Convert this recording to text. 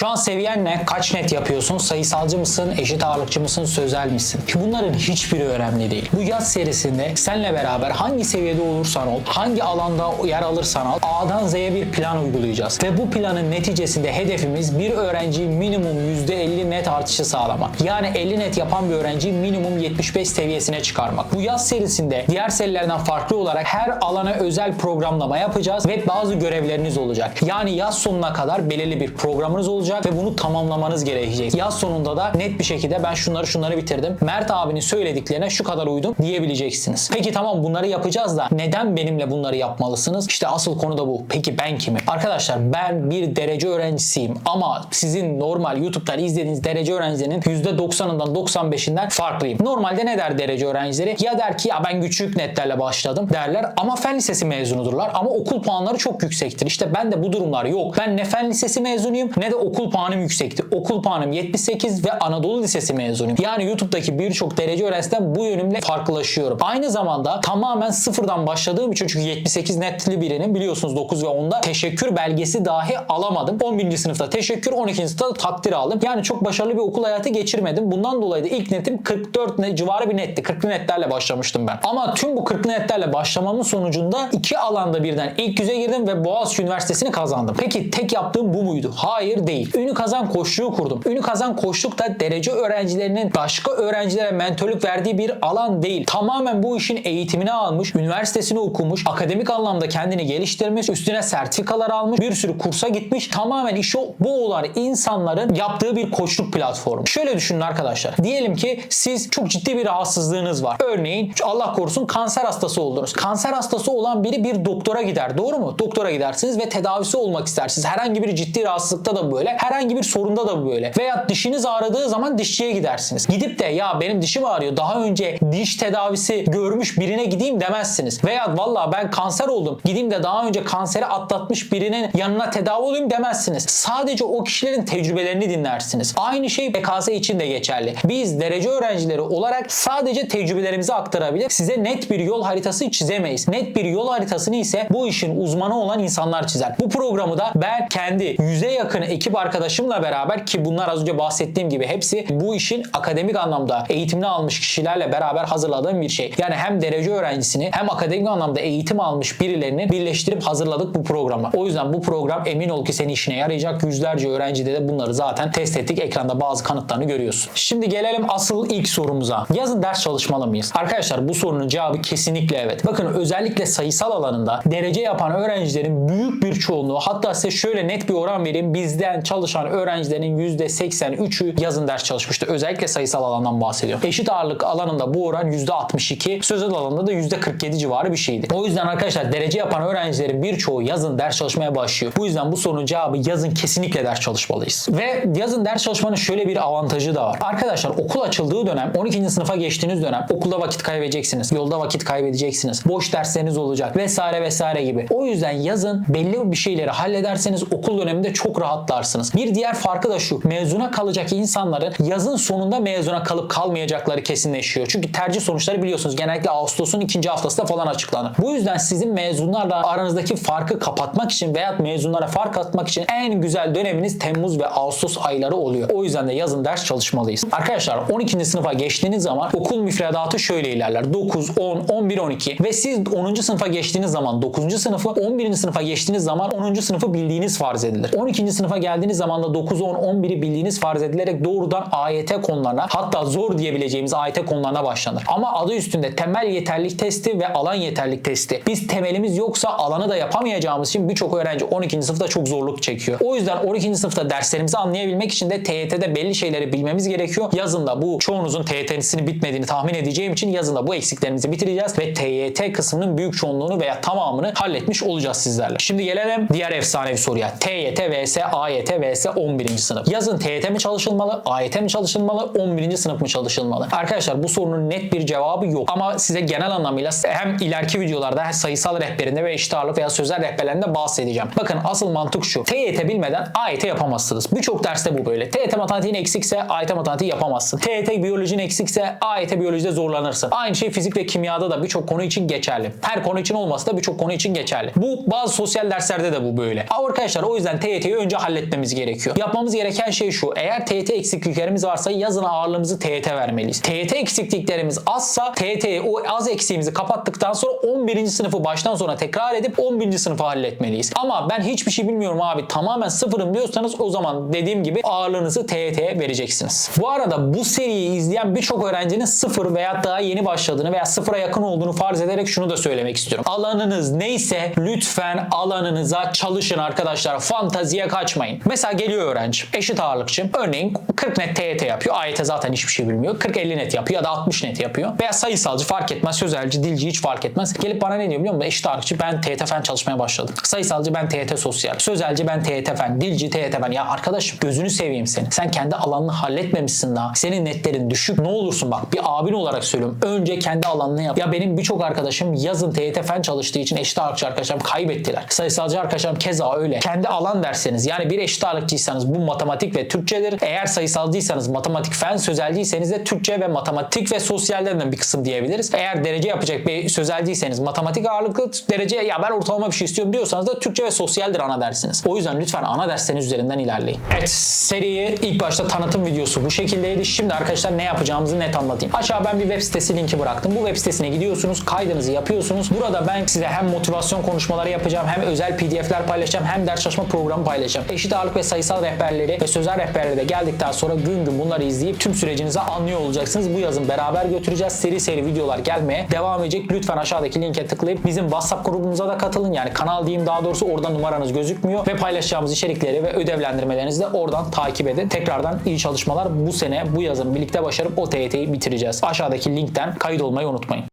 Şu an seviyen ne? Kaç net yapıyorsun? Sayısalcı mısın? Eşit ağırlıkçı mısın? Sözel misin? Bunların hiçbiri önemli değil. Bu yaz serisinde senle beraber hangi seviyede olursan ol, hangi alanda yer alırsan al, A'dan Z'ye bir plan uygulayacağız. Ve bu planın neticesinde hedefimiz bir öğrenciyi minimum %50 net artışı sağlamak. Yani 50 net yapan bir öğrenciyi minimum 75 seviyesine çıkarmak. Bu yaz serisinde diğer serilerden farklı olarak her alana özel programlama yapacağız ve bazı görevleriniz olacak. Yani yaz sonuna kadar belirli bir programınız olacak ve bunu tamamlamanız gerekecek. Yaz sonunda da net bir şekilde ben şunları şunları bitirdim. Mert abinin söylediklerine şu kadar uydum diyebileceksiniz. Peki tamam bunları yapacağız da neden benimle bunları yapmalısınız? İşte asıl konu da bu. Peki ben kimim? Arkadaşlar ben bir derece öğrencisiyim ama sizin normal YouTube'dan izlediğiniz derece öğrencilerinin %90'ından 95'inden farklıyım. Normalde ne der derece öğrencileri? Ya der ki ya ben küçük netlerle başladım derler ama fen lisesi mezunudurlar ama okul puanları çok yüksektir. İşte ben de bu durumlar yok. Ben ne fen lisesi mezunuyum ne de okul puanım yüksekti. Okul puanım 78 ve Anadolu Lisesi mezunuyum. Yani YouTube'daki birçok derece öğrencisinden bu yönümle farklılaşıyorum. Aynı zamanda tamamen sıfırdan başladığım için çünkü 78 netli birinin biliyorsunuz 9 ve 10'da teşekkür belgesi dahi alamadım. 11. sınıfta teşekkür, 12. sınıfta takdir aldım. Yani çok başarılı bir okul hayatı geçirmedim. Bundan dolayı da ilk netim 44 net, civarı bir netti. 40'lı netlerle başlamıştım ben. Ama tüm bu 40'lı netlerle başlamamın sonucunda iki alanda birden ilk yüze girdim ve Boğaziçi Üniversitesi'ni kazandım. Peki tek yaptığım bu muydu? Hayır değil. Ünü kazan koçluğu kurdum. Ünü kazan koçluk da derece öğrencilerinin başka öğrencilere mentörlük verdiği bir alan değil. Tamamen bu işin eğitimini almış, üniversitesini okumuş, akademik anlamda kendini geliştirmiş, üstüne sertifikalar almış, bir sürü kursa gitmiş. Tamamen işi bu olan insanların yaptığı bir koçluk platformu. Şöyle düşünün arkadaşlar. Diyelim ki siz çok ciddi bir rahatsızlığınız var. Örneğin Allah korusun kanser hastası oldunuz. Kanser hastası olan biri bir doktora gider. Doğru mu? Doktora gidersiniz ve tedavisi olmak istersiniz. Herhangi bir ciddi rahatsızlıkta da böyle. Herhangi bir sorunda da böyle. Veya dişiniz ağrıdığı zaman dişçiye gidersiniz. Gidip de ya benim dişim ağrıyor. Daha önce diş tedavisi görmüş birine gideyim demezsiniz. Veya valla ben kanser oldum. Gideyim de daha önce kanseri atlatmış birinin yanına tedavi olayım demezsiniz. Sadece o kişilerin tecrübelerini dinlersiniz. Aynı şey BKS için de geçerli. Biz derece öğrencileri olarak sadece tecrübelerimizi aktarabilir. Size net bir yol haritası çizemeyiz. Net bir yol haritasını ise bu işin uzmanı olan insanlar çizer. Bu programı da ben kendi yüze yakın ekip arkadaşımla beraber ki bunlar az önce bahsettiğim gibi hepsi bu işin akademik anlamda eğitimini almış kişilerle beraber hazırladığım bir şey. Yani hem derece öğrencisini hem akademik anlamda eğitim almış birilerini birleştirip hazırladık bu programı. O yüzden bu program emin ol ki senin işine yarayacak. Yüzlerce öğrencide de bunları zaten test ettik. Ekranda bazı kanıtlarını görüyorsun. Şimdi gelelim asıl ilk sorumuza. Yazın ders çalışmalı mıyız? Arkadaşlar bu sorunun cevabı kesinlikle evet. Bakın özellikle sayısal alanında derece yapan öğrencilerin büyük bir çoğunluğu hatta size şöyle net bir oran vereyim. Bizden çalışan öğrencilerin %83'ü yazın ders çalışmıştı. Özellikle sayısal alandan bahsediyorum. Eşit ağırlık alanında bu oran %62. Sözel alanında da %47 civarı bir şeydi. O yüzden arkadaşlar derece yapan öğrencilerin birçoğu yazın ders çalışmaya başlıyor. Bu yüzden bu sorunun cevabı yazın kesinlikle ders çalışmalıyız. Ve yazın ders çalışmanın şöyle bir avantajı da var. Arkadaşlar okul açıldığı dönem 12. sınıfa geçtiğiniz dönem okulda vakit kaybedeceksiniz. Yolda vakit kaybedeceksiniz. Boş dersleriniz olacak vesaire vesaire gibi. O yüzden yazın belli bir şeyleri hallederseniz okul döneminde çok rahatlarsınız. Bir diğer farkı da şu. Mezuna kalacak insanların yazın sonunda mezuna kalıp kalmayacakları kesinleşiyor. Çünkü tercih sonuçları biliyorsunuz genellikle Ağustos'un ikinci haftasında falan açıklanır. Bu yüzden sizin mezunlarla aranızdaki farkı kapatmak için veya mezunlara fark atmak için en güzel döneminiz Temmuz ve Ağustos ayları oluyor. O yüzden de yazın ders çalışmalıyız. Arkadaşlar 12. sınıfa geçtiğiniz zaman okul müfredatı şöyle ilerler. 9, 10, 11, 12 ve siz 10. sınıfa geçtiğiniz zaman 9. sınıfı, 11. sınıfa geçtiğiniz zaman 10. sınıfı bildiğiniz farz edilir. 12. sınıfa geldiğiniz zaman da 9, 10, 11'i bildiğiniz farz edilerek doğrudan AYT konularına hatta zor diyebileceğimiz AYT konularına başlanır. Ama adı üstünde temel yeterlik testi ve alan yeterlik testi. Biz temelimiz yoksa alanı da yapamayacağımız için birçok öğrenci 12. sınıfta çok zorluk çekiyor. O yüzden 12. sınıfta derslerimizi anlayabilmek için de TYT'de belli şeyleri bilmemiz gerekiyor. Yazında bu çoğunuzun TYT'sinin bitmediğini tahmin edeceğim için yazında bu eksiklerimizi bitireceğiz ve TYT kısmının büyük çoğunluğunu veya tamamını halletmiş olacağız sizlerle. Şimdi gelelim diğer efsanevi soruya. TYT vs AYT vs 11. sınıf. Yazın TYT mi çalışılmalı, AYT mi çalışılmalı, 11. sınıf mı çalışılmalı? Arkadaşlar bu sorunun net bir cevabı yok. Ama size genel anlamıyla hem ileriki videolarda hem sayısal rehberinde ve eşit ağırlık veya sözel rehberlerinde bahsedeceğim. Bakın asıl mantık şu. TYT bilmeden AYT yapamazsınız. Birçok derste bu böyle. TYT matematiğin eksikse AYT matematiği yapamazsın. TYT biyolojin eksikse AYT biyolojide zorlanırsın. Aynı şey fizik ve kimyada da birçok konu için geçerli. Her konu için olmasa da birçok konu için geçerli. Bu bazı sosyal derslerde de bu böyle. Arkadaşlar o yüzden TYT'yi önce halletmemiz vermemiz gerekiyor. Yapmamız gereken şey şu. Eğer TYT eksikliklerimiz varsa yazın ağırlığımızı TYT vermeliyiz. TYT eksikliklerimiz azsa TYT'yi o az eksiğimizi kapattıktan sonra 11. sınıfı baştan sona tekrar edip 11. sınıfı halletmeliyiz. Ama ben hiçbir şey bilmiyorum abi tamamen sıfırım diyorsanız o zaman dediğim gibi ağırlığınızı TYT'ye vereceksiniz. Bu arada bu seriyi izleyen birçok öğrencinin sıfır veya daha yeni başladığını veya sıfıra yakın olduğunu farz ederek şunu da söylemek istiyorum. Alanınız neyse lütfen alanınıza çalışın arkadaşlar. Fantaziye kaçmayın. Mesela geliyor öğrenci. Eşit ağırlıkçı. Örneğin 40 net TYT yapıyor. AYT zaten hiçbir şey bilmiyor. 40-50 net yapıyor ya da 60 net yapıyor. Veya sayısalcı fark etmez. Sözelci, dilci hiç fark etmez. Gelip bana ne diyor biliyor musun? Eşit ağırlıkçı ben TYT fen çalışmaya başladım. Sayısalcı ben TYT sosyal. Sözelci ben TYT fen. Dilci TYT fen. Ya arkadaşım gözünü seveyim seni. Sen kendi alanını halletmemişsin daha. Senin netlerin düşük. Ne olursun bak bir abin olarak söylüyorum. Önce kendi alanını yap. Ya benim birçok arkadaşım yazın TYT fen çalıştığı için eşit ağırlıkçı arkadaşlarım kaybettiler. Sayısalcı arkadaşlarım keza öyle. Kendi alan derseniz yani bir eşit ağırlıkçıysanız bu matematik ve Türkçedir. Eğer sayısalcıysanız matematik fen, sözelciyseniz de Türkçe ve matematik ve sosyallerden bir kısım diyebiliriz. Eğer derece yapacak bir sözelciyseniz matematik ağırlıklı derece ya ben ortalama bir şey istiyorum diyorsanız da Türkçe ve sosyaldir ana dersiniz. O yüzden lütfen ana dersleriniz üzerinden ilerleyin. Evet seriyi ilk başta tanıtım videosu bu şekildeydi. Şimdi arkadaşlar ne yapacağımızı net anlatayım. Aşağı ben bir web sitesi linki bıraktım. Bu web sitesine gidiyorsunuz, kaydınızı yapıyorsunuz. Burada ben size hem motivasyon konuşmaları yapacağım, hem özel PDF'ler paylaşacağım, hem ders çalışma programı paylaşacağım. Eşit ağırlık ve sayısal rehberleri ve sözel rehberleri de geldikten sonra gün gün bunları izleyip tüm sürecinizi anlıyor olacaksınız. Bu yazın beraber götüreceğiz. Seri seri videolar gelmeye devam edecek. Lütfen aşağıdaki linke tıklayıp bizim WhatsApp grubumuza da katılın. Yani kanal diyeyim daha doğrusu orada numaranız gözükmüyor ve paylaşacağımız içerikleri ve ödevlendirmelerinizi de oradan takip edin. Tekrardan iyi çalışmalar. Bu sene bu yazın birlikte başarıp o TYT'yi bitireceğiz. Aşağıdaki linkten kayıt olmayı unutmayın.